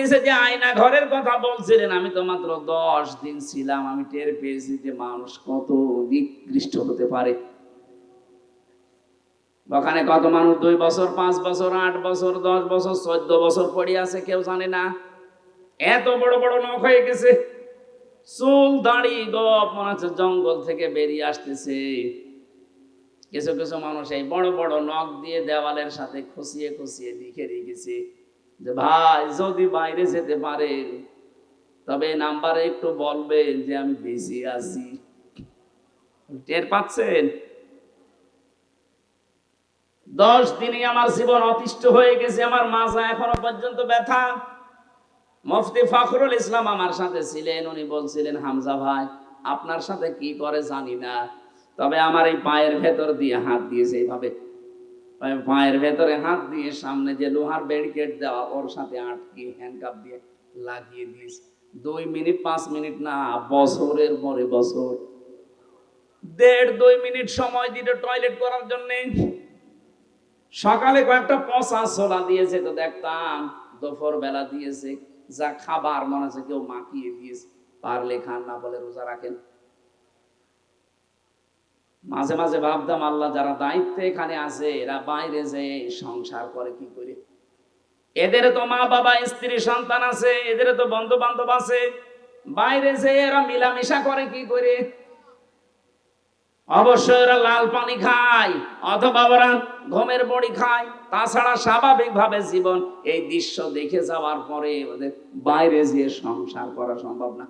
নিচে যে আয়না ঘরের কথা বলছিলেন। আমি তো মাত্র দশ দিন ছিলাম, আমি টের পেয়েছি যে মানুষ কত নিকৃষ্ট হতে পারে। ওখানে কত মানুষ দুই বছর, পাঁচ বছর, আট বছর, দশ বছর, চোদ্দ বছর পড়ে আছে, কেউ জানে না। এত বড় বড় নখ হয়ে গেছে। চুল, দাড়ি, গপ, মনে হচ্ছে জঙ্গল থেকে বেরিয়ে আসতেছে। কিছু কিছু মানুষ এই বড় বড় নখ দিয়ে দেওয়ালের সাথে খুশিয়ে খুশিয়ে লিখে রেখেছে। যে ভাই, যদি বাইরে যেতে পারেন তবে নাম্বারে একটু বলবেন যে আমি বেশি আছি। টের পাচ্ছেন? দশ দিনে আমার জীবন অতিষ্ঠ হয়ে গেছে, আমার মাজা এখনও পর্যন্ত ব্যথা। মুফতি ফখরুল ইসলাম আমার সাথে ছিলেন, উনি বলছিলেন, হামজা ভাই, আপনার সাথে কি করে জানি না, তবে আমার এই পায়ের ভেতর দিয়ে হাত দিয়েছে, এইভাবে পায়ের ভেতরে হাত দিয়ে সামনে যে লোহার ব্যারিকেড দেওয়া, ওর সাথে আটকে হ্যান্ডকাপ দিয়ে লাগিয়ে দিয়েছে। দুই মিনিট, পাঁচ মিনিট, না, বছরের পরে বছর। দেড়, দুই মিনিট সময় দিল টয়লেট করার জন্যে। সকালে কয়েকটা পচা ছোলা দিয়েছে তো দেখতাম দুপুর বেলা দিয়েছে। যা খাবার মনে হচ্ছে কেউ মাখিয়ে দিয়েছে। পারলে খান না বলে রোজা রাখেন। মাঝে মাঝে ভাবতাম, আল্লাহ যারা দায়িত্বে এখানে আছে, এরা বাইরে যে সংসার করে কি করে? এদের তো মা বাবা, স্ত্রী, সন্তান আছে, এদের তো বন্ধু বান্ধব আছে। বাইরে যে এরা মিলামিশা করে কি করে? অবশ্যই এরা লাল পানি খায়, অথবা ওরা ঘুমের বড়ি খায়। তাছাড়া স্বাভাবিকভাবে জীবন এই দৃশ্য দেখে যাওয়ার পরে ওদের বাইরে যে সংসার করা সম্ভব না।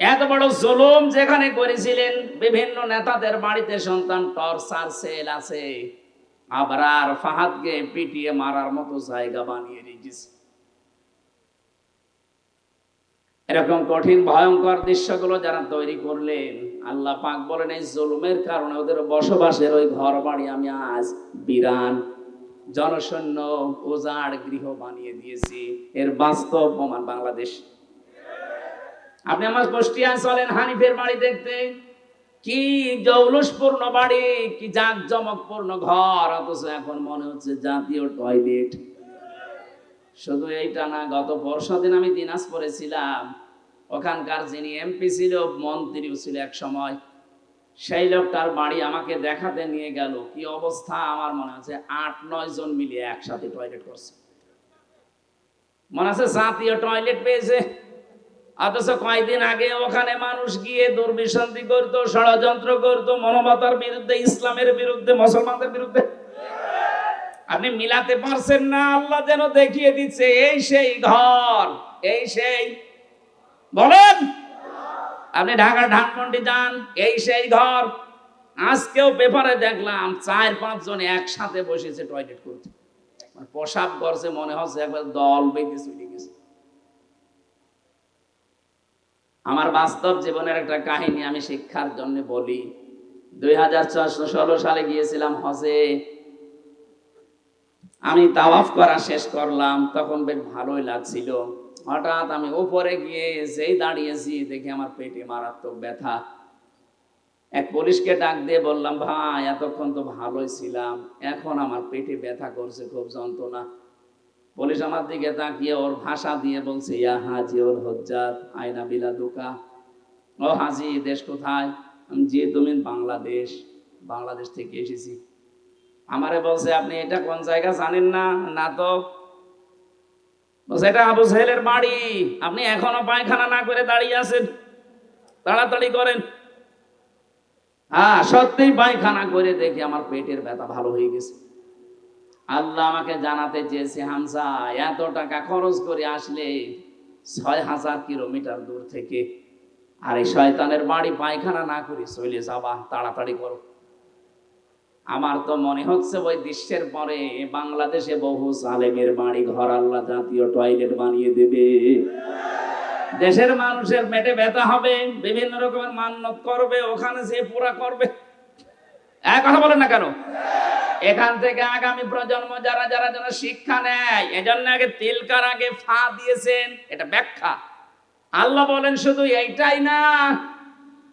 এত বড় জুলুম যেখানে করেছিলেন বিভিন্ন নেতাদের বাড়িতে সন্তান টর্চার সেল আছে। আবার আর ফাহাদকে পিটিয়ে মারার মতো জায়গা বানিয়ে রেখেছে। এরকম কঠিন, ভয়ঙ্কর দৃশ্যগুলো যারা তৈরি করলেন, আল্লাহ পাক বলেন, এই জুলুমের কারণে ওদের বসবাসের ওই ঘর বাড়ি আমি আজ বিরান, জনশূন্য উজাড় গৃহ বানিয়ে দিয়েছি। এর বাস্তব প্রমাণ বাংলাদেশ। আপনি আমার কুষ্টিয়া চলেন হানিফের বাড়ি দেখতে। কি জৌলুসপূর্ণ বাড়ি, কি জাক ঘর, অথচ এখন মনে হচ্ছে জাতীয় টয়লেট শুধু এইটা না, গত পরশু দিন আমি দিনাজপুরে ছিলাম। ওখানকার যিনি এমপি ছিল, মন্ত্রীও ছিল এক সময়। সেই লোকটার বাড়ি আমাকে দেখাতে নিয়ে গেল। কি অবস্থা? আমার মনে আছে আট, নয় জন মিলিয়ে একসাথে টয়লেট করছে। মনে আছে জাতীয় টয়লেট পেয়েছে। অথচ কয়েকদিন আগে ওখানে মানুষ গিয়ে দুর্বিশান্তি করতো, ষড়যন্ত্র করতো, মানবতার বিরুদ্ধে, ইসলামের বিরুদ্ধে, মুসলমানদের বিরুদ্ধে। আপনি মিলাতে পারছেন না, আল্লাহ যেন দেখিয়ে দিচ্ছে, এই সেই ঘর, এই সেই, বলেন। আপনি ঢাকা ধানমন্ডি যান, এই সেই ঘর। আজকেও পেপারে দেখলাম, চার পাঁচ জন একসাথে বসেছে টয়লেট মানে প্রসাব করছে মনে হচ্ছে একবার দল বেঁধে চলে গেছে। আমার বাস্তব জীবনের একটা কাহিনী আমি শিক্ষার জন্য বলি। দুই হাজার ষোলো সালে গিয়েছিলাম হজে। আমি তাওয়াফ করা শেষ করলাম, তখন বেশ ভালোই লাগছিল। হঠাৎ আমি উপরে গিয়ে যেই দাঁড়িয়েছি, দেখি আমার পেটে মারাত্মক ব্যথা। এক পুলিশকে ডাক দিয়ে বললাম, ভাই, এতক্ষণ তো ভালোই ছিলাম, এখন আমার পেটে ব্যথা করছে, খুব যন্ত্রণা। পুলিশ আমার দিকে তাকিয়ে ওর ভাষা দিয়ে বলছে, ইয়া হাজি ওর হজ্জাত আয়না বিলা দুকা ও হাজি, দেশ কোথায়? যে তুমি বাংলাদেশ বাংলাদেশ থেকে এসেছি। আমারে বলছে, আপনি এটা কোন জায়গা জানেন না? না তো? বলছে, এটা আবু সাহেলের বাড়ি। আপনি এখনও পায়খানা না করে দাঁড়িয়ে আছেন। তাড়াতাড়ি করেন। হ্যাঁ সত্যিই পায়খানা করে দেখি, আমার পেটের ব্যথা ভালো হয়ে গেছে। আল্লাহ আমাকে জানাতে চেয়েছে, হামসা, এত টাকা খরচ করে আসলে ছয় হাজার কিলোমিটার দূর থেকে। আর এই শয়তানের বাড়ি পায়খানা না করে চলে যাবা, তাড়াতাড়ি করো। আমার তো মনে হচ্ছে ওই দৃশ্যের পরে বাংলাদেশে বহু সালেমের বাড়ি ঘর আল্লাহ জাতীয় টয়লেট বানিয়ে দেবে। দেশের মানুষের পেটে ব্যথা হবে, বিভিন্ন রকমের মান্যত করবে, ওখানে যে পুরা করবে। এক কথা বলেন না কেন? এখান থেকে আগামী প্রজন্ম যারা যারা যেন শিক্ষা নেয়, এজন্য আগে তিলকার আগে ফা দিয়েছেন, এটা ব্যাখ্যা। আল্লাহ বলেন শুধু এইটাই না,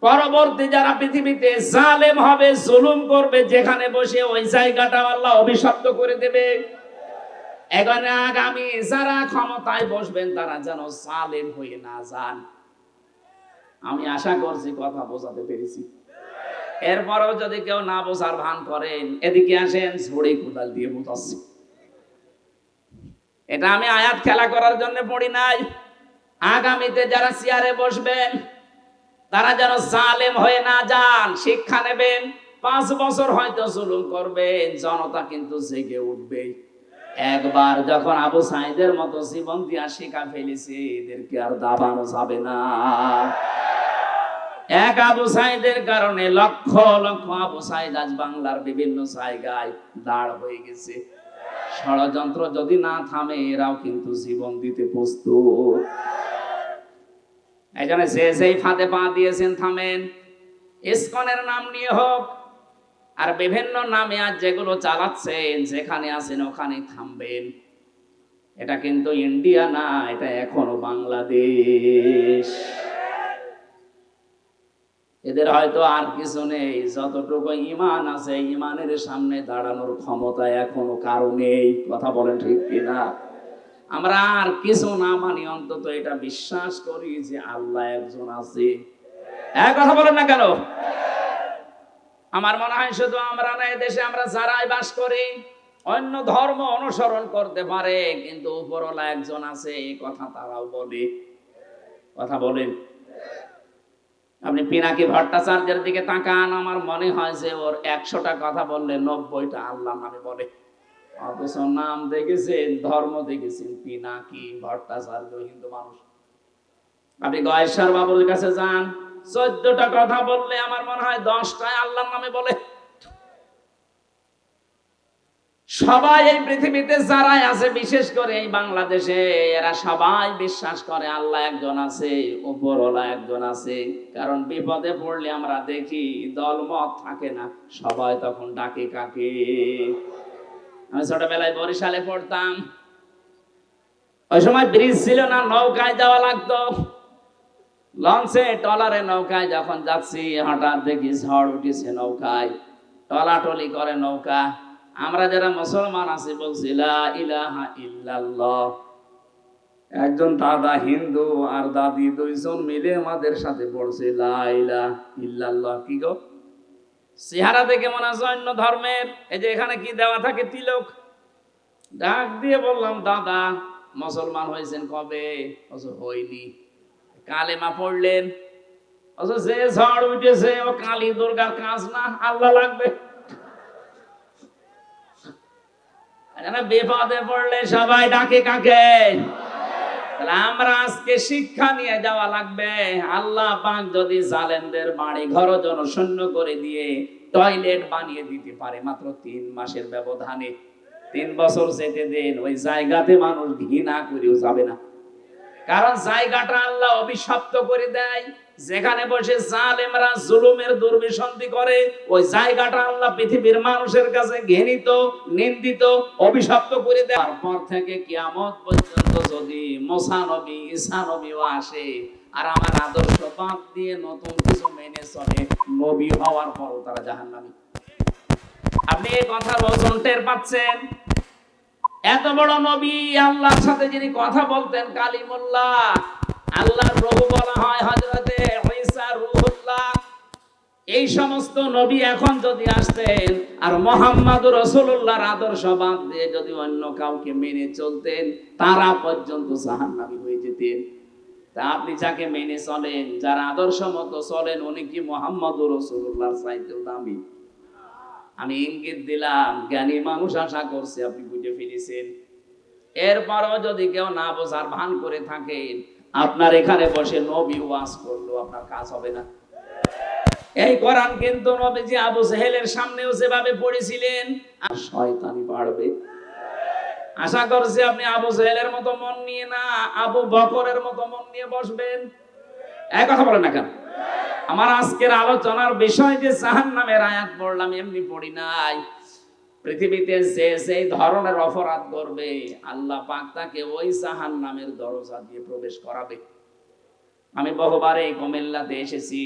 পরবর্তী যারা পৃথিবীতে জালেম হবে, জুলুম করবে, যেখানে বসে ওই জায়গাটা আল্লাহ অভিশপ্ত করে দেবে। এখানে আগামী যারা ক্ষমতায় বসবেন, তারা যেন সালেম হয়ে না যান। আমি আশা করছি কথা বোঝাতে পেরেছি। এরপরেও যদি কেউ না বোঝার ভান করেন, এদিকে আসেন, ঝড়ে কোদাল দিয়ে বোঝাচ্ছি এটা আমি আয়াত খেলা করার জন্য পড়ি নাই। আগামীতে যারা চেয়ারে বসবেন, তারা যেন জালেম হয়ে না যান, শিক্ষা নেবেন, পাঁচ বছর হয়তো জুলুম করবেন, জনতা কিন্তু জেগে উঠবে। একবার যখন আবু সাইদের মতো জীবন দিয়া শিখা ফেলেছে, এদেরকে আর দাবানো যাবে না। এক আবু সাইদের কারণে লক্ষ লক্ষ আবু সাইদ আজ বাংলার বিভিন্ন জায়গায় দাঁড় হয়ে গেছে। ষড়যন্ত্র যদি না থামে, এরাও কিন্তু জীবন দিতে প্রস্তুত। এই জন্য যে ফাঁদে পা দিয়েছেন, থামেন। ইসকনের নাম নিয়ে হোক, আর বিভিন্ন নামে আজ যেগুলো চালাচ্ছেন, যেখানে আছেন ওখানে থামবেন। এটা কিন্তু ইন্ডিয়া না, এটা এখনও বাংলাদেশ। এদের হয়তো আর কিছু নেই, যতটুকু ইমান আছে ইমানের সামনে দাঁড়ানোর ক্ষমতা এখনও কারও নেই। কথা বলেন ঠিক কিনা? আমরা আর কিছু না মানি, অন্তত এটা বিশ্বাস করি যে আল্লাহ একজন আছে। এক কথা বলেন না কেন? আমার মনে হয় শুধু আমরা না দেশে আমরা যারাই বাস করি, অন্য ধর্ম অনুসরণ করতে পারে, কিন্তু উপরওয়ালা একজন আছে এই কথা তারাও বলে। কথা বলেন। আপনি পিনাকি ভট্টাচার্যের দিকে তাকান, আমার মনে হয় যে ওর একশোটা কথা বললে নব্বইটা আল্লাহ নামে বলে। অথচ নাম দেখেছেন, ধর্ম দেখেছেন, পিনাকি ভট্টাচার্য হিন্দু মানুষ। আপনি গয়েশ্বর বাবুর কাছে যান, চোদ্দটা কথা বললে আমার মনে হয় দশটায় আল্লাহর নামে বলে। সবাই এই পৃথিবীতে যারাই আছে, বিশেষ করে এই বাংলাদেশে, এরা সবাই বিশ্বাস করে আল্লাহ একজন আছে, উপরওয়ালা একজন আছে। কারণ বিপদে পড়লে আমরা দেখি দলমত থাকে না, সবাই তখন ডাকে কাকে। আমি ছোটবেলায় বরিশালে পড়তাম। ওই সময় ব্রিজ ছিল না, নৌকায় যাওয়া লাগতো। লঞ্চে টলারে নৌকায় যখন যাচ্ছি, হঠাৎ দেখি ঝড় উঠেছে নৌকায়। টলাটলি করে নৌকা। আমরা যারা মুসলমান আছি বলছি ইলাহা ইল্লাল্লাহ। একজন দাদা হিন্দু আর দাদি দুইজন মিলে আমাদের সাথে পড়ছে লা ইলাহা ইল্লাল্লাহ। কি গো? চেহারা দেখে মনে হচ্ছে অন্য ধর্মের। এই যে এখানে কি দেওয়া থাকে? তিলক। ডাক দিয়ে বললাম, দাদা, মুসলমান হয়েছেন কবে? অথচ হয়নি। কালেমা পড়লেন। অথচ যে ঝড় উঠেছে, ও কালী দুর্গার কাজ না, আল্লাহ লাগবে এখানে বিপদে পড়লে সবাই ডাকে কাকে? তাহলে আমরা আজকে শিক্ষা নিয়ে যাওয়া লাগবে। আল্লাহ পাক যদি জালেনদের বাড়ি ঘর জনশূন্য করে দিয়ে টয়লেট বানিয়ে দিতে পারে, মাত্র তিন মাসের ব্যবধানে। তিন বছর যেতে দিন, ওই জায়গাতে মানুষ ঘৃণা করেও যাবে না। কারণ জায়গাটা আল্লাহ অভিশপ্ত করে দেয়। যেখানে বসে জালেমরা জুলুমের দুর্বিসন্ধি করে, ওই জায়গাটা আল্লাহ পৃথিবীর মানুষের কাছে ঘৃণিত, নিন্দিত, অভিশপ্ত করে দেয়। তারপর থেকে কিয়ামত পর্যন্ত যদি মোসা নবী, ঈসা নবীও আসে, আর আমার আদর্শ বাদ দিয়ে নতুন কিছু মেনে চলে, নবী হওয়ার পরও তারা জাহান্নামী। আপনি এই কথার ওজন টের পাচ্ছেন? এত বড় নবী আল্লাহর সাথে যিনি কথা বলতেন কালিমুল্লাহ, আল্লাহর রহু বলা হয় হযরতে ঈসা এই সমস্ত নবী এখন যদি আসতেন আর মোহাম্মদ রসুল্লাহর আদর্শ বাদ দিয়ে যদি অন্য কাউকে মেনে চলতেন, তারা পর্যন্ত জাহান্নামী হয়ে যেতেন। তা আপনি যাকে মেনে চলেন, যার আদর্শ মতো চলেন, উনি কি মোহাম্মদ রসুল্লাহর চাইতেও দামি? আমি ইঙ্গিত দিলাম, জ্ঞানী মানুষ আশা করছে আপনি বুঝে ফিরেছেন এরপরও যদি কেউ না বোঝার ভান করে থাকেন, আপনার এখানে বসে নবী ওয়াজ করল, আপনার কাজ হবে না। এই কোরআন কিন্তু নবীজি আবু সেহেলের সামনেও যেভাবে পড়েছিলেন, আর শয়তানি বাড়বে। আশা করছি আপনি আবু সেহেলের মতো মন নিয়ে না, আবু বকরের মতো মন নিয়ে বসবেন। এক কথা বলেন না কেন? আমার আজকের আলোচনার বিষয় যে জাহান নামের আয়াত পড়লাম, এমনি পড়ি নাই। পৃথিবীতে যে সেই ধরনের অপরাধ করবে, আল্লাহ পাক তাকে ওই জাহান নামের দরজা দিয়ে প্রবেশ করাবে। আমি বহুবার এই কুমিল্লাতে এসেছি।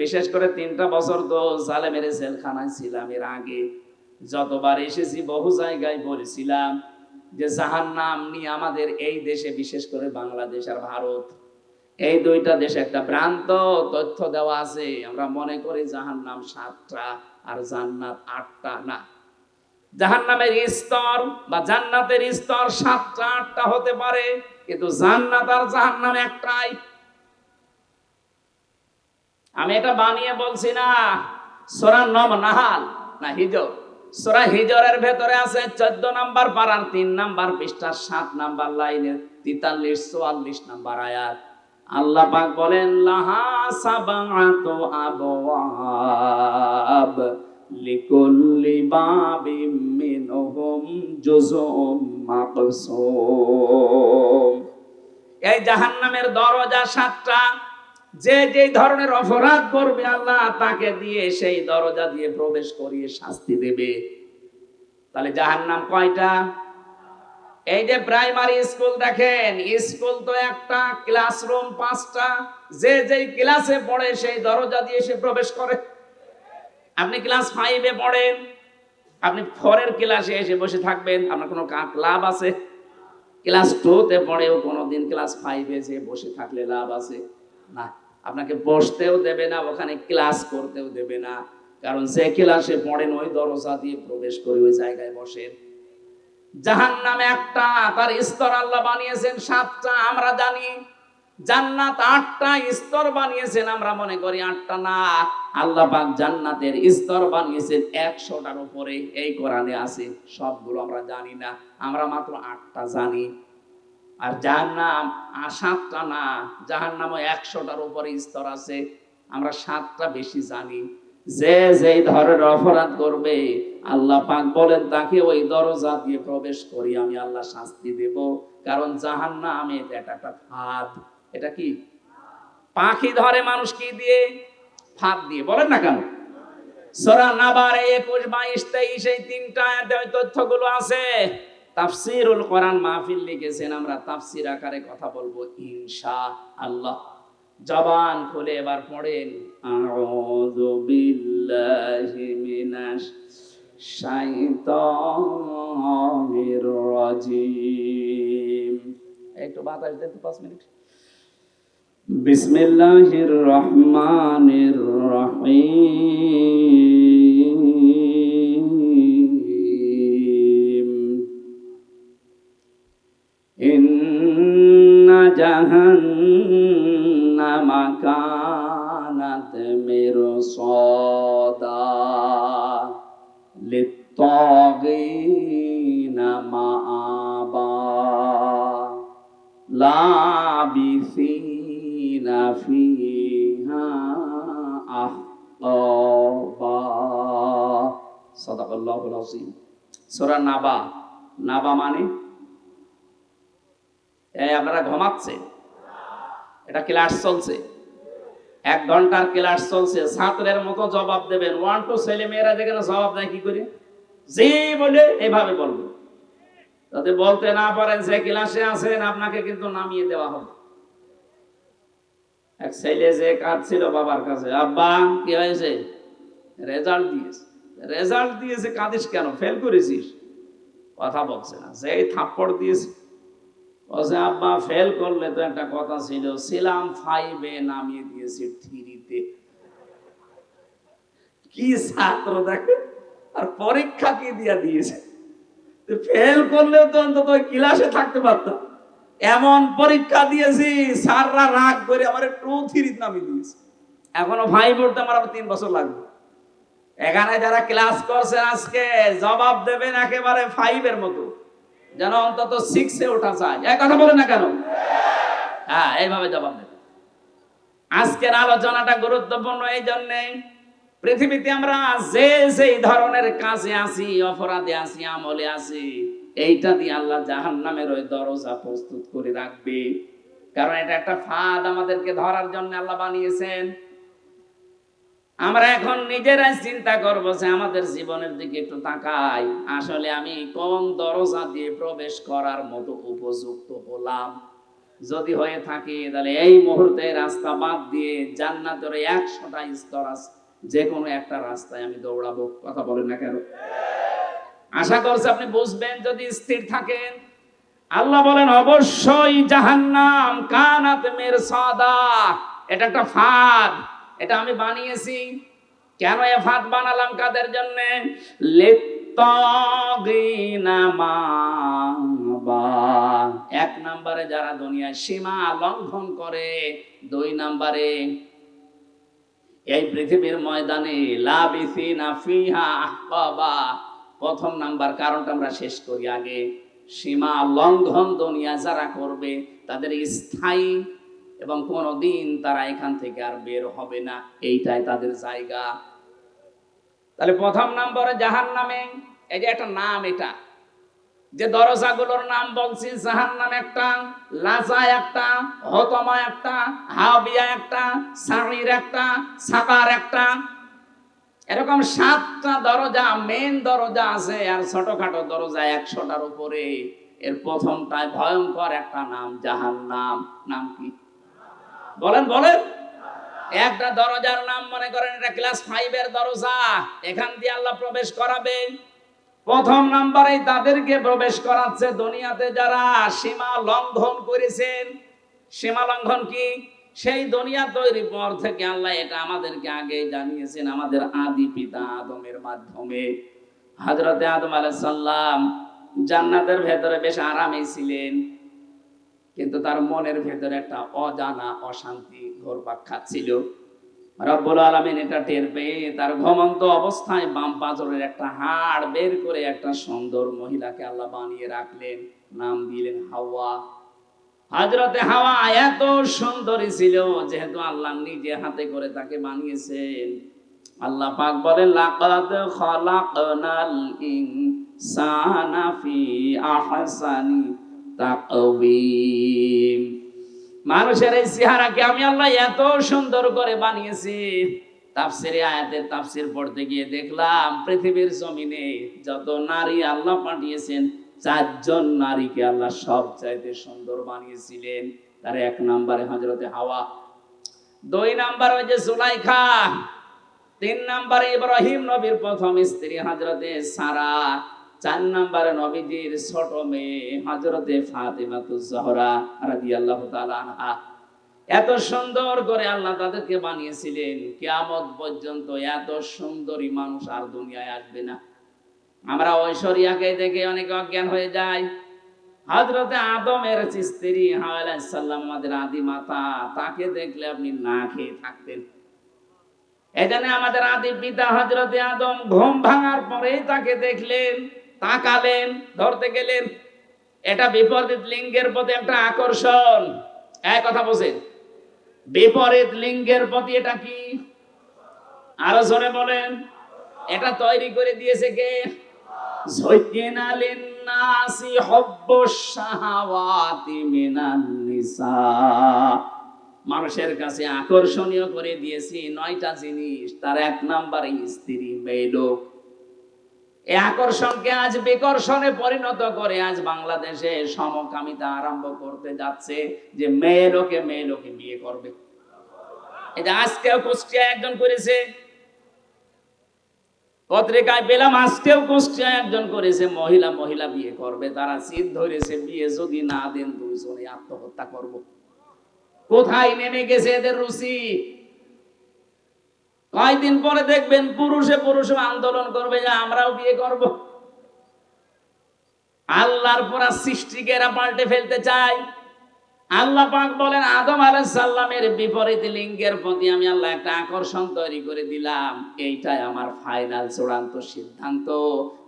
বিশেষ করে তিনটা বছর তো জালেমের জেলখানায় ছিলাম। এর আগে যতবার এসেছি, বহু জায়গায় বলেছিলাম যে জাহান্নাম নিয়ে আমাদের এই দেশে, বিশেষ করে বাংলাদেশ আর ভারত এই দুইটা দেশে একটা ভ্রান্ত তথ্য দেওয়া আছে। আমরা মনে করি জাহান্নাম সাতটা আর জান্নাত আটটা না। জাহান্নামের স্তর বা জান্নাতের স্তর সাতটা, আটটা হতে পারে, কিন্তু জান্নাত আর জাহান্নাম একটাই। আমি এটা বানিয়ে বলছি না, সোরা নম নাহাল না হিজর। সোরা হিজরের ভেতরে আছে চোদ্দ নাম্বার পাড়ার তিন নাম্বার পৃষ্ঠার, সাত নাম্বার লাইনের, তেতাল্লিশ, চুয়াল্লিশ নাম্বার আয়াত। আল্লাহ পাক বলেন, লাহা সাবাতু আবওয়াব লিকুল্লি বাবিম মিনহুম জুজুম মাকসুম। এই জাহান্নামের দরজা সাতটা, যে যে ধরনের অপরাধ করবে আল্লাহ, তাকে দিয়ে সেই দরজা দিয়ে প্রবেশ করিয়ে শাস্তি দেবে। তাহলে জাহান্নাম কয়টা? এই যে প্রাইমারি স্কুল দেখেন স্কুল তো একটা ক্লাসরুম পাঁচটা। যে যেই ক্লাসে পড়ে, সেই দরজা দিয়ে সে প্রবেশ করে। আপনি ক্লাস ফাইভে পড়েন, আপনি ফোরের ক্লাসে এসে বসে থাকবেন, আপনার কোনো লাভ আছে? ক্লাস টুতে পড়েও কোনোদিন ক্লাস ফাইভে এসে বসে থাকলে লাভ আছে? না, আপনাকে বসতেও দেবে না, ওখানে ক্লাস করতেও দেবে না। কারণ যে ক্লাসে পড়েন, ওই দরজা দিয়ে প্রবেশ করে ওই জায়গায় বসেন। জাহান নামে একটা, তার স্তর আল্লাহ বানিয়েছেন সাতটা, আমরা জানি। জান্নাত আটটা স্তর বানিয়েছেন, আমরা মনে করি আটটা না। আল্লাহ পাক জান্নাতের স্তর বানিয়েছেন একশোটার উপরে, এই কোরআনে আছে, সবগুলো আমরা জানি না। আমরা মাত্র আটটা জানি। আর জাহান্নাম সাতটা না, জাহান্নামও একশোটার উপরে স্তর আছে। আমরা সাতটা বেশি জানি। যে যেই ধরনের অপরাধ করবে আল্লাহ পাক বলেন, তাকে ওই দরজা দিয়ে প্রবেশ করি, আমি আল্লাহ শাস্তি দেব। কারণ জাহান্নাম এটা একটা ফাঁদ। এটা কি? পাখি ধরে মানুষ কি দিয়ে? ফাঁদ দিয়ে। বলেন না কেন? সরা একুশ, বাইশ, তেইশ, এই তিনটা তথ্যগুলো আছে। তাফসিরুল কোরআন মাহফিল লিখেছেন, আমরা তাফসির আকারে কথা বলব, ইনশা আল্লাহ। জবান খুলে এবার পড়েন, আউযু বিল্লাহি মিনাশ শাইতানির রাজিম। একটু বাতাস দেন তো পাঁচ মিনিট। বিসমিল্লাহির রহমানির রহিম। ইন্না জাহান্নামা কানাত মিরসাদা নাবা। নাবা মানে? আপনারা ঘুমাচ্ছে? এটা ক্লাস চলছে। এক ঘণ্টার ক্লাস চলছে। ছাত্রের মতো জবাব দেবেন। ওয়ান টু ছেলে মেয়েরা যেখানে জবাব দেয় কি করে? যে বলে এভাবে বলবে। যদি বলতে না পারেন যে ক্লাসে আছেন, আপনাকে কিন্তু নামিয়ে দেওয়া হবে। এক ছেলে যে কাঁদছিল বাবার কাছে, আব্বা, কি হয়েছে? রেজাল্ট দিয়েছে। রেজাল্ট দিয়েছে কাঁদিস কেন? ফেল করেছিস? কথা বলছে না, যেই থাপ্পড় দিয়েছে। বলছে, আব্বা, ফেল করলে তো একটা কথা ছিল, ছিলাম ফাইভে নামিয়ে দিয়েছি থ্রিতে। কি ছাত্র দেখে? আর পরীক্ষা কি দিয়া দিয়েছে? ফেল করলেও তো অন্তত ক্লাসে থাকতে পারতাম। এমন পরীক্ষা দিয়েছি সাররা রাগ করে আমার টু থ্রি নামিয়ে দিয়েছে। এখনও ফাইভ উঠতে আমার আবার তিন বছর লাগবে। এখানে যারা ক্লাস করছেন আজকে, জবাব দেবেন একেবারে ফাইভের মতো। যেন অন্তত সিক্সে ওঠা চায় এক কথা বলে না কেন? হ্যাঁ এইভাবে জবাব দেবেন। আজকের আলোচনাটা গুরুত্বপূর্ণ এই জন্যে পৃথিবীতে আমরা যে যেই ধরনের কাজে আছি, অপরাধে আছি, আমলে আছি, এইটা দিয়ে আল্লাহ জাহান নামের ওই দরজা প্রস্তুত করে রাখবে। কারণ এটা একটা ফাঁদ আমাদেরকে ধরার জন্য আল্লাহ বানিয়েছেন। আমরা এখন নিজেরাই চিন্তা করব যে আমাদের জীবনের দিকে একটু তাকাই। আসলে আমি কোন দরজা দিয়ে প্রবেশ করার মতো উপযুক্ত হলাম যদি হয়ে থাকে, তাহলে এই মুহূর্তে রাস্তা বাদ দিয়ে জান্নাতের একশোটা স্তর আছে। যে কোনো একটা রাস্তায় আমি দৌড়াবো, কথা বলেন না কেন? আশা করছি আপনি বুঝবেন, যদি স্থির থাকেন। আল্লাহ বলেন, অবশ্যই জাহান্নাম কানাত মের সাদা। এটা একটা ফাঁদ, এটা আমি বানিয়েছি। কেন এ ফাঁদ বানালাম কাদের জন্য? এক নম্বরে যারা দুনিয়ায় সীমা লঙ্ঘন করে, দুই নম্বরে এই পৃথিবীর ময়দানে প্রথম নাম্বার কারণটা আমরা শেষ করি আগে। সীমা লঙ্ঘন দুনিয়া যারা করবে, তাদের স্থায়ী এবং কোনোদিন তারা এখান থেকে আর বের হবে না। এইটাই তাদের জায়গা। তাহলে প্রথম নম্বরে জাহান নামে এই যে একটা নাম এটা যে দরজাগুলোর নাম বলছি জাহান নাম একটা, লাজা একটা, হতমা একটা, হাবিয়া একটা সামির একটা, সাকার একটা। এরকম সাতটা দরজা মেন দরজা আছে, আর ছোটখাটো দরজা একশোটার উপরে। এর প্রথমটায় ভয়ঙ্কর একটা নাম জাহান নাম নাম কি? বলেন বলেন। একটা দরজার নাম মনে করেন, এটা ক্লাস ফাইভের দরজা। এখান দিয়ে আল্লাহ প্রবেশ করাবে প্রথম নাম্বারে তাদেরকে প্রবেশ করাচ্ছে দুনিয়াতে যারা সীমা লঙ্ঘন করেছেন। সীমা লঙ্ঘন কি? সেই দুনিয়া তৈরি পর থেকে আল্লাহ এটা আমাদেরকে আগে জানিয়েছেন আমাদের আদি পিতা আদমের মাধ্যমে। হজরতে আদম আলাইসাল্লাম জান্নাতের ভেতরে বেশ আরামে ছিলেন, কিন্তু তার মনের ভেতরে একটা অজানা অশান্তি ঘোরপাক খাচ্ছিল। রব্বুল আলমিন এটা টের পেয়ে তার ঘমন্ত অবস্থায় বাম পাজরের একটা হাড় বের করে একটা সুন্দর মহিলাকে আল্লাহ বানিয়ে রাখলেন, নাম দিলেন হাওয়া। হাজরতে হাওয়া এত সুন্দরী ছিল, যেহেতু আল্লাহ নিজে হাতে করে তাকে বানিয়েছেন। আল্লাহ পাক বলেন, লাকাদ খালাকনাল ইনসানা ফি আহসানি তাকওয়িম। মানুষের এই চেহারাকে আমি আল্লাহ এত সুন্দর করে বানিয়েছি। তাফসিরে আয়াতের তাফসির পড়তে গিয়ে দেখলাম, পৃথিবীর জমিনে যত নারী আল্লাহ পাঠিয়েছেন, চারজন নারীকে আল্লাহ সব চাইতে সুন্দর বানিয়েছিলেন। তার এক নম্বরে হজরতে হাওয়া, দুই নাম্বার ওই যে সুলাইখা তিন নাম্বারে ইব্রাহিম নবীর প্রথম স্ত্রী হজরতে সারা। চার নাম্বারে নবীজির ছোট মেয়ে হজরতে ফাতেমাতু জহরা তাআলা আনহা। এত সুন্দর করে আল্লাহ তাদেরকে বানিয়েছিলেন, কিয়ামত পর্যন্ত এত সুন্দরী মানুষ আর দুনিয়ায় আসবে না। আমরা ঐশ্বরিয়াকে দেখে অনেক অজ্ঞান হয়ে যায় হজরতে আদমের স্ত্রী হাওয়ালাম আমাদের আদি মাতা, তাকে দেখলে আপনি না খেয়ে থাকতেন। এখানে আমাদের আদি পিতা হজরতে আদম ঘুম ভাঙার পরেই তাকে দেখলেন। তাকালেন, ধরতে গেলেন। এটা বিপরীত লিঙ্গের প্রতি একটা আকর্ষণ। এক কথা বলছেন। বিপরীত লিঙ্গের প্রতি এটা কি? আরও জোরে বলেন। এটা তৈরি করে দিয়েছে কে? নাসি মিনান নিসা। মানুষের কাছে আকর্ষণীয় করে দিয়েছি নয়টা জিনিস। তার এক নাম্বার স্ত্রী মেয়ে লোক। এই আকর্ষণকে আজ বিকর্ষণে পরিণত করে আজ বাংলাদেশে সমকামিতা আরম্ভ করতে যাচ্ছে যে মেয়ে লোকে মেয়ে লোকে বিয়ে করবে। এটা আজকেও কুষ্টিয়া একজন করেছে। পত্রিকায় পেলাম আজকেও কুষ্টিয়া একজন করেছে, মহিলা মহিলা বিয়ে করবে, তারা শীত ধরেছে, বিয়ে যদি না দেন দুইজনে আত্মহত্যা করব। কোথায় নেমে গেছে এদের রুচি? কয়দিন পরে দেখবেন পুরুষে পুরুষে আন্দোলন করবে, যে আমরাও বিয়ে করব। আল্লাহর পরা সৃষ্টিকে এরা পাল্টে ফেলতে চায়। আল্লাহ পাক বলেন, আদম আলাইহিস সালামের বিপরীত লিঙ্গের প্রতি আমি আল্লাহ একটা আকর্ষণ তৈরি করে দিলাম। এইটাই আমার ফাইনাল চূড়ান্ত সিদ্ধান্ত।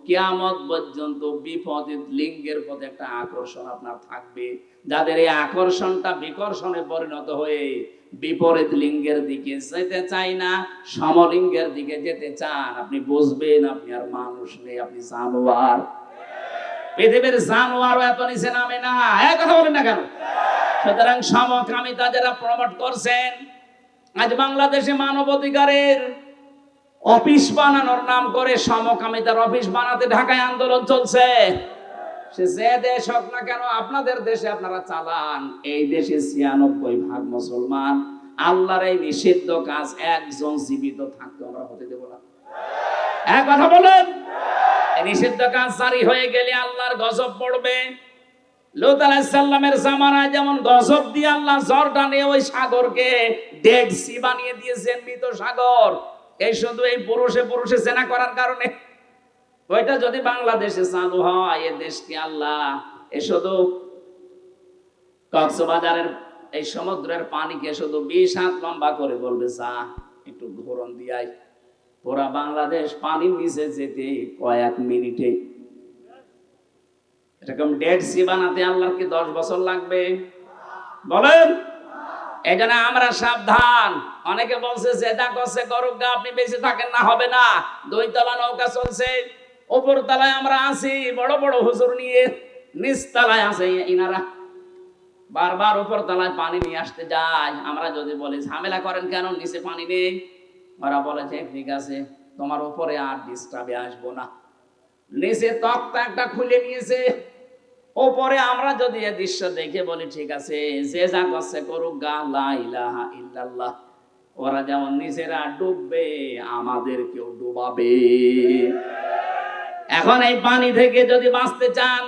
কিয়ামত পর্যন্ত বিপরীত লিঙ্গের প্রতি একটা আকর্ষণ আপনার থাকবে। যাদের এই আকর্ষণটা বিকর্ষণে পরিণত হয়ে বিপরীত লিঙ্গের দিকে যেতে চাই না, সমলিঙ্গের দিকে যেতে চান। আপনি বুঝবেন, আপনি আর মানুষ নেই, আপনি জানোয়ার। পৃথিবীর জানোয়ারও এত নিচে নামে না। এক কথা বলেন না কেন? সুতরাং সমকামিতা যারা প্রমোট করছেন, আজ বাংলাদেশে মানব অধিকারের অফিস বানানোর নাম করে সমকামিতার অফিস বানাতে ঢাকায় আন্দোলন চলছে। সে যে দেশ হোক না কেন, আপনাদের দেশে আপনারা চালান। এই দেশে ছিয়ানব্বই ভাগ মুসলমান। আল্লাহর এই নিষিদ্ধ কাজ একজন জীবিত থাকতে আমরা হতে দেব না। এক কথা বলেন? নিষিদ্ধ কাজ জারি হয়ে গেলে আল্লাহর গজব পড়বে। লুত আলাইসাল্লামের জামানায় যেমন গজব দিয়ে আল্লাহ জ্বর টানে ওই সাগরকে ডেড সি বানিয়ে দিয়েছেন মৃত সাগর। এই শুধু এই পুরুষে পুরুষে জেনা করার কারণে ওইটা যদি বাংলাদেশে চালু হয়, এ দেশকে আল্লাহ? এ শুধু কক্সবাজারের এই সমুদ্রের পানিকে শুধু বিশ হাত লম্বা করে বলবে যা একটু ঘোরন দিয়াই। পুরা বাংলাদেশ পানির নিচে যেতে কয়েক মিনিটে। এরকম ডেড সি বানাতে আল্লাহর কি দশ বছর লাগবে? বলেন। এই জন্য আমরা সাবধান। অনেকে বলছে, যে জেদা করছে করুক আপনি বেঁচে থাকেন না, হবে না। দুই তলা নৌকা চলছে। উপর তলায় আমরা আছি, বড় বড় হুজুর নিয়ে নিচ তলায় আছে ইনারা। বারবার উপর তলায় পানি নিয়ে আসতে যায়। আমরা যদি বলি, ঝামেলা করেন কেন? নিচে পানি নেই? ওরা বলে যে ঠিক আছে, তোমার উপরে আর ডিস্টার্বে আসব না। নিচে তক্তা একটা খুলে নিয়েছে। ওপরে আমরা যদি এ দৃশ্য দেখে বলি, ঠিক আছে, যে যা করছে করুক গা, লা ইলাহা ইল্লাল্লাহ। ওরা যেমন নিজেরা ডুববে, আমাদেরকেও ডুবাবে। এখন এই পানি থেকে যদি বাঁচতে চান,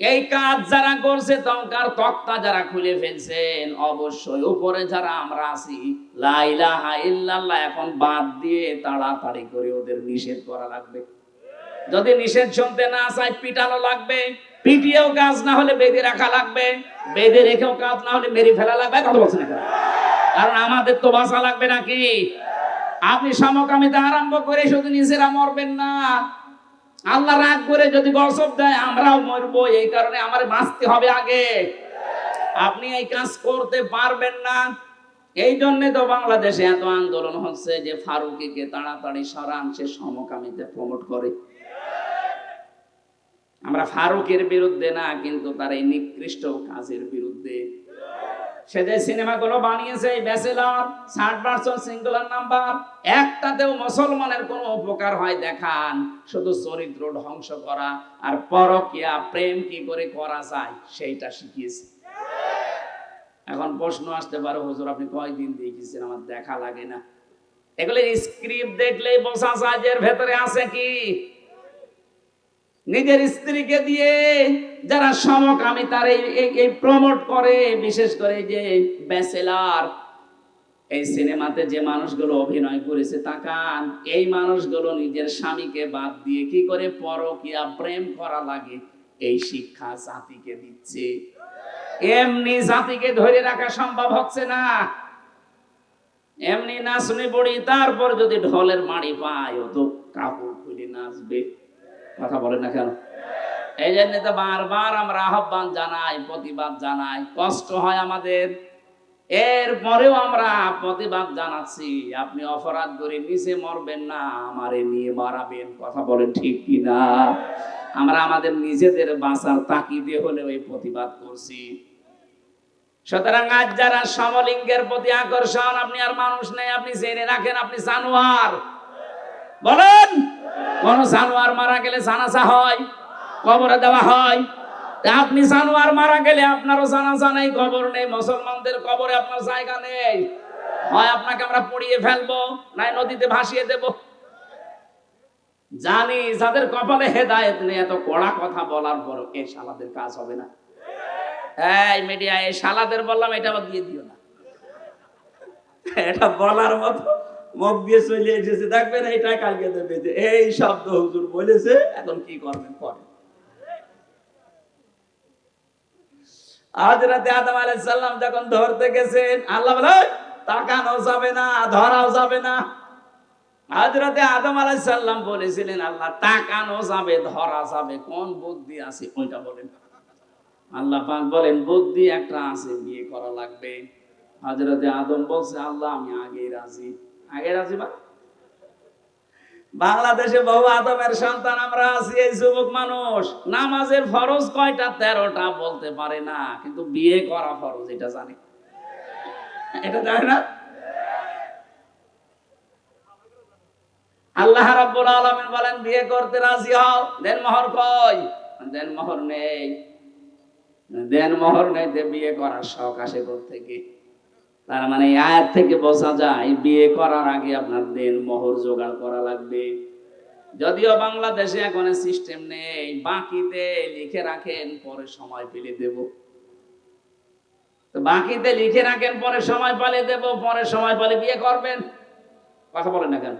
এই কাজ যারা করছে তখনকার তক্তা যারা খুলে ফেলছেন, অবশ্যই উপরে যারা আমরা আছি, লা ইলাহা ইল্লাল্লাহ, এখন বাদ দিয়ে তাড়াতাড়ি করে ওদের নিষেধ করা লাগবে। যদি নিষেধ শুনতে না চায়, পিটানো লাগবে। পিটিয়েও কাজ না হলে বেঁধে রাখা লাগবে। বেঁধে রেখেও কাজ না হলে মেরে ফেলা লাগবে কথা বলছেন? কারণ আমাদের তো বাঁচা লাগবে নাকি? আপনি সমকামিতা আরম্ভ করে শুধু নিজেরা মরবেন না। আল্লাহ রাগ করে যদি গসব দেয়, আমরাও মরবো। এই কারণে আমার বাঁচতে হবে আগে। আপনি এই কাজ করতে পারবেন না। এই জন্য তো বাংলাদেশে এত আন্দোলন হচ্ছে যে ফারুকিকে তাড়াতাড়ি সরান, সে সমকামিতে প্রমোট করে। আমরা ফারুকের বিরুদ্ধে না, কিন্তু তার এই নিকৃষ্ট কাজের বিরুদ্ধে সে সিনেমাগুলো বানিয়েছে এই ষাট পার্সেন্ট সিঙ্গুলার নাম্বার একটাতেও মুসলমানের কোনো উপকার হয় দেখান। শুধু চরিত্র ধ্বংস করা আর পরকিয়া, প্রেম কি করে করা যায় সেইটা শিখিয়েছে। এখন প্রশ্ন আসতে পারে, হুজুর আপনি কয়দিন দেখিয়েছেন আমার দেখা লাগে না? এগুলো স্ক্রিপ্ট দেখলেই বোঝা যায় ভেতরে আছে কি? নিজের স্ত্রীকে দিয়ে যারা সমকামী তার এই প্রমোট করে, বিশেষ করে যে ব্যাচেলার এই সিনেমাতে যে মানুষগুলো অভিনয় করেছে, তাকান, এই মানুষগুলো নিজের স্বামীকে বাদ দিয়ে কি করে পরকিয়া প্রেম করা লাগে? এই শিক্ষা জাতিকে দিচ্ছে। এমনি জাতিকে ধরে রাখা সম্ভব হচ্ছে না। এমনি না নাচনি পড়ি তারপর যদি ঢোলের মাড়ি পায়, ও তো কাপড় খুলে নাচবে। কথা বলেন না কেন? এই জন্য তো বারবার আমরা আহ্বান জানাই, প্রতিবাদ জানাই, কষ্ট হয় আমাদের। এর পরেও আমরা প্রতিবাদ জানাচ্ছি, আপনি অপরাধ করে নিচে মরবেন না, আমারে নিয়ে মারাবেন, কথা বলেন ঠিক কি না আমরা আমাদের নিজেদের বাঁচার তাকিদে হলে ওই প্রতিবাদ করছি। সুতরাং আজ যারা সমলিঙ্গের প্রতি আকর্ষণ, আপনি আর মানুষ নেই, আপনি জেনে রাখেন, আপনি জানোয়ার। বলেন! কোন জানোয়ার মারা গেলে জানাজা হয়, কবরে দেওয়া হয়। আপনি জানোয়ার মারা গেলে আপনারও জানাজা নেই, কবর নেই, মুসলমানদের কবরে আপনার জায়গা নেই। হয় আপনাকে আমরা পুড়িয়ে ফেলব, নাই নদীতে ভাসিয়ে দেব। জানি যাদের কপালে হেদায়েত নেই, এত কড়া কথা বলার পর এই শালাদের কাজ হবে না। এই মিডিয়া এই শালাদের বললাম এটা আবার দিয়ে দিও না। এটা বলার মতো মুখ চলে এসেছে দেখবেন এইটা কালকে দেবে যে এই শব্দ হুজুর বলেছে, এখন কি করবেন আদম যখন ধরতে গেছেন, আল্লাহ তাকানো যাবে না, ধরাও যাবে না। আদম বলেছিলেন, আল্লাহ তাকানো যাবে, ধরা যাবে, কোন বুদ্ধি আছে ওইটা বলেন। আল্লাহ পাক বলেন, বুদ্ধি একটা আছে, বিয়ে করা লাগবে। হজরতে আদম বলছে, আল্লাহ, আমি আগে রাজি। আগে রাজি বা? বাংলাদেশে বহু আদমের সন্তান, আমরা আছি এই যুবক মানুষ। নামাজের ফরজ কয়টা? তেরোটা বলতে পারে না, কিন্তু বিয়ে করা ফরজ, এটা জানে। এটা জানে না? আল্লাহ রাব্বুল আলামিন বলেন, বিয়ে করতে রাজি হও। দেন মোহর কই? দেন মোহর নেই। দেন মোহর নেই বিয়ে করার শখ আসে থেকে তার মানে আয়াত থেকে বোঝা যায়, বিয়ে করার আগে আপনার দেন মোহর জোগাড় করা লাগবে। যদিও বাংলাদেশে এখন সিস্টেম নেই, বাকিতে লিখে রাখেন, পরে সময় পেলে দেব। তো বাকিতে লিখে রাখেন, পরে সময় পেলে দেব, পরে সময় পালে বিয়ে করবেন। কথা বলেন না কেন?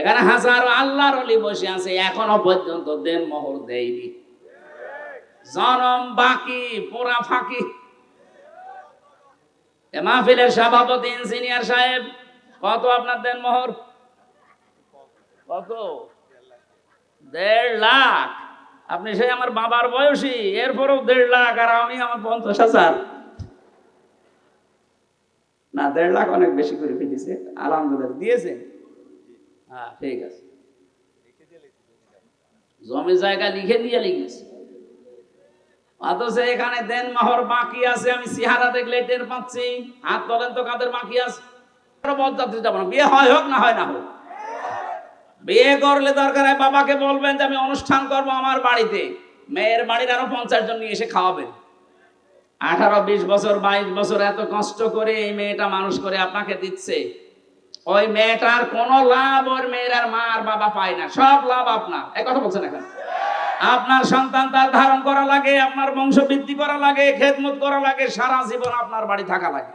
এখানে হাজারো আল্লাহর অলি বসে আছে, এখনও পর্যন্ত দেন মোহর দেয়নি। জনম বাকি পুরা ফাঁকি। মাহফিলের সভাপতি ইঞ্জিনিয়ার সাহেব, কত আপনার দেন মোহর? কত? দেড় লাখ। আপনি সেই আমার বাবার বয়সী, এরপরেও দেড় লাখ আর আমি আমার পঞ্চাশ হাজার। না, দেড় লাখ অনেক বেশি করে ফেলেছে, আলহামদুলিল্লাহ দিয়েছেন হ্যাঁ ঠিক আছে। জমি জায়গা লিখে দিয়ে লিখেছে। অথচ এখানে দেন মোহর বাকি আছে, আমি সিহারা দেখলে টের পাচ্ছি। হাত তোলেন তো কাদের বাকি আছে? বিয়ে হয় হোক না হয় না হোক। বিয়ে করলে দরকার হয় বাবাকে বলবেন যে, আমি অনুষ্ঠান করব আমার বাড়িতে। মেয়ের বাড়ির আরও পঞ্চাশ জন নিয়ে এসে খাওয়াবেন। আঠারো, বিশ বছর, বাইশ বছর এত কষ্ট করে এই মেয়েটা মানুষ করে আপনাকে দিচ্ছে। ওই মেয়েটার কোনো লাভ, ওর মেয়ের আর মা আর বাবা পায় না। সব লাভ আপনার। এক কথা বলছেন এখন। আপনার সন্তান তার ধারণ করা লাগে, আপনার বংশ বৃদ্ধি করা লাগে, খেদমত করা লাগে, সারা জীবন আপনার বাড়ি থাকা লাগে।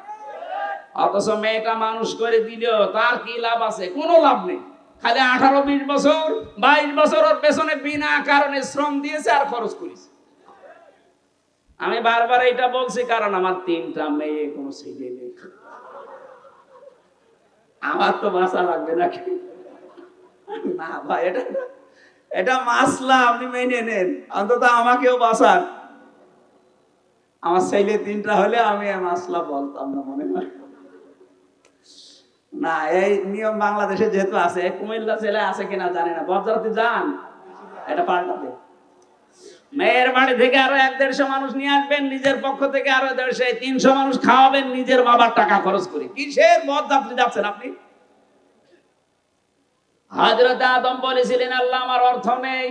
অথচ মেয়েটা মানুষ করে দিলেও তার কি লাভ আছে? কোনো লাভ নেই। খালি আঠারো, বিশ বছর, বাইশ বছর ওর পেছনে বিনা কারণে শ্রম দিয়েছে আর খরচ করেছে। আমি বারবার এটা বলছি, কারণ আমার তিনটা মেয়ে, কোনো ছেলে নেই। আমার তো বাসা লাগবে নাকি? না ভাই, এটা এটা মাসলা, আপনি মেনে নেন। অন্তত আমাকেও বাসান আমার ছেলে তিনটা হলে আমি মাসলা বলতাম না, মনে হয়। না, এই নিয়ম বাংলাদেশে যেহেতু আছে কুমিল্লা ছেলে আছে কিনা জানি না। বজ্রাতে যান, এটা পাল্টাতে। মেয়ের বাড়ি থেকে আরও এক দেড়শো মানুষ নিয়ে আসবেন, নিজের পক্ষ থেকে আরও দেড়শো তিনশো মানুষ খাওয়াবেন, নিজের বাবার টাকা খরচ করে। কিসের বরযাত্রী যাচ্ছেন আপনি? হজরত আদম বলেছিলেন আল্লাহ আমার অর্থ নেই।